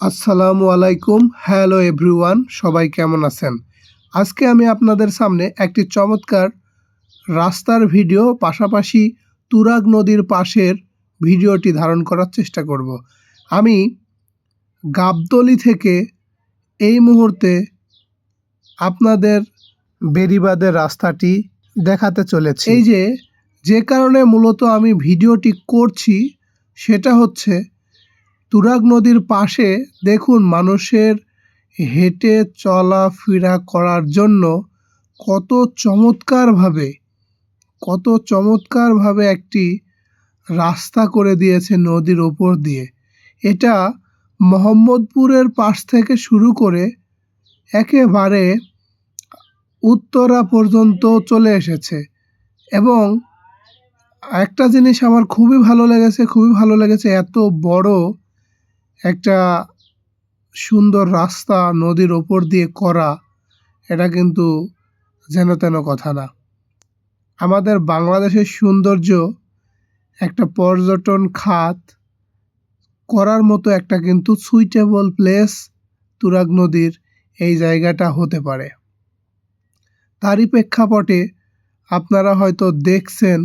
আসসালামু আলাইকুম hello everyone সবাই কেমন আছেন? আজকে আমি আপনাদের সামনে একটি চমৎকার রাস্তার ভিডিও পাশাপাশি তুরাগ নদীর পাশের ভিডিওটি ধারণ করার চেষ্টা করব। আমি গাবদলি থেকে এই মুহূর্তে আপনাদের বেরিবাদের রাস্তাটি দেখাতে চলেছে। এই যে যে কারণে মূলত আমি ভিডিওটি করছি সেটা হচ্ছে তুরাগ নদীর পাশে দেখুন মানুষের হেঁটে চলাফেরা করার জন্য কত চমৎকারভাবে কত চমৎকারভাবে একটি রাস্তা করে দিয়েছে নদীর ওপর দিয়ে। এটা মোহাম্মদপুরের পাশ থেকে শুরু করে একেবারে উত্তরা পর্যন্ত চলে এসেছে। এবং একটা জিনিস আমার খুবই ভালো লেগেছে, খুবই ভালো লেগেছে, এত বড় একটা সুন্দর রাস্তা নদীর ওপর দিয়ে করা, এটা কিন্তু যেন তেন কথা না। আমাদের বাংলাদেশের সৌন্দর্য একটা পর্যটন খাত করার মতো একটা কিন্তু সুইটেবল প্লেস তুরাগ নদীর এই জায়গাটা হতে পারে। তারই প্রেক্ষাপটে আপনারা হয়তো দেখছেন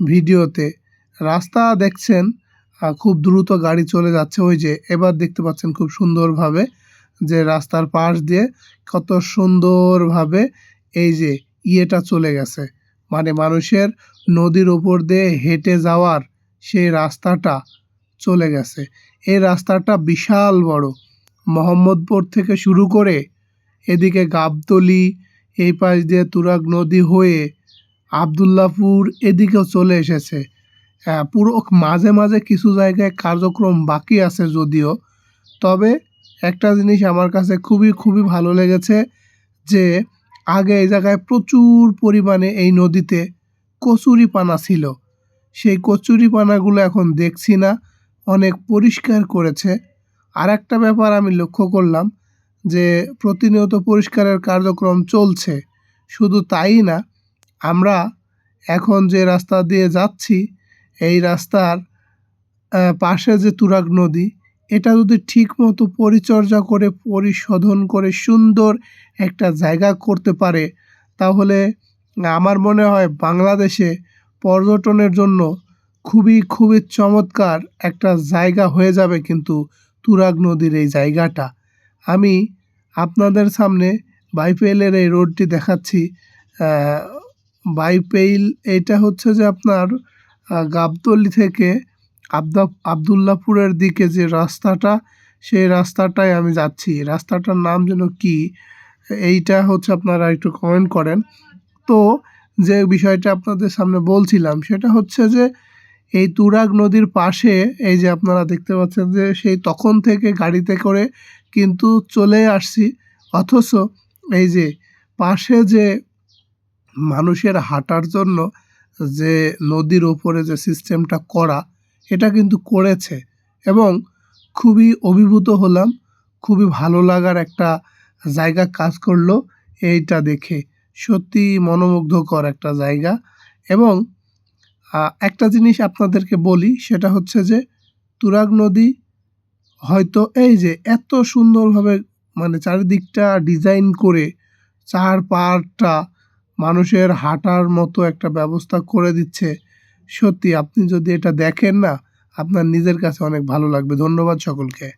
ভিডিওতে, রাস্তা দেখছেন খুব দ্রুত গাড়ি চলে যাচ্ছে ওই যে এবার দেখতে পাচ্ছেন খুব সুন্দরভাবে যে রাস্তার পাশ দিয়ে কত সুন্দরভাবে এই যে ইয়েটা চলে গেছে। মানে মানুষের নদীর ওপর দিয়ে হেঁটে যাওয়ার সেই রাস্তাটা চলে গেছে। এই রাস্তাটা বিশাল বড়। মোহাম্মদপুর থেকে শুরু করে এদিকে গাবতলি, এই পাশ দিয়ে তুরাগ নদী হয়ে আবদুল্লাপুর এদিকেও চলে এসেছে। পুরো মাঝে মাঝে কিছু জায়গায় কার্যক্রম বাকি আছে যদিও, তবে একটা জিনিস আমার কাছে খুবই খুবই ভালো লেগেছে যে আগে এই জায়গায় প্রচুর পরিমাণে এই নদীতে কচুরি পানা ছিল। সেই কচুরি পানাগুলো এখন দেখছি না, অনেক পরিষ্কার করেছে। আর একটা ব্যাপার আমি লক্ষ্য করলাম যে প্রতিনিয়ত পরিষ্কারের কার্যক্রম চলছে, শুধু তাই না, আমরা এখন যে রাস্তা দিয়ে যাচ্ছি এই রাস্তার পাশে যে তুরাগ নদী, এটা যদি ঠিক মতো পরিচর্যা করে, পরিশোধন করে, সুন্দর একটা জায়গা করতে পারে, তাহলে আমার মনে হয় বাংলাদেশে পর্যটনের জন্য খুবই খুবই চমৎকার একটা জায়গা হয়ে যাবে কিন্তু তুরাগ নদীর এই জায়গাটা। আমি আপনাদের সামনে বাইপেইলের এই রোডটি দেখাচ্ছি। বাইপেইল এইটা হচ্ছে যে আপনার গাবতলি থেকে আবদা আবদুল্লাপুরের দিকে যে রাস্তাটা, সেই রাস্তাটায় আমি যাচ্ছি। রাস্তাটার নাম যেন কি, এইটা হচ্ছে আপনারা একটু কমেন্ট করেন। তো যে বিষয়টা আপনাদের সামনে বলছিলাম, সেটা হচ্ছে যে এই তুরাগ নদীর পাশে, এই যে আপনারা দেখতে পাচ্ছেন যে সেই তখন থেকে গাড়িতে করে কিন্তু চলে আসছি। অথচ এই যে পাশে যে মানুষের হাঁটার জন্য যে নদীর ওপরে যে সিস্টেমটা করা, এটা কিন্তু করেছে। এবং খুবই অভিভূত হলাম, খুবই ভালো লাগার একটা জায়গা কাজ করল এইটা দেখে। সত্যি মনোমুগ্ধকর একটা জায়গা। এবং একটা জিনিস আপনাদেরকে বলি, সেটা হচ্ছে যে তুরাগ নদী হয়তো এই যে এত সুন্দরভাবে মানে চারিদিকটা ডিজাইন করে চার পাড়টা মানুষের হাঁটার মতো একটা ব্যবস্থা করে দিচ্ছে। সত্যি, আপনি যদি এটা দেখেন না, আপনার নিজের কাছে অনেক ভালো লাগবে। ধন্যবাদ সকলকে।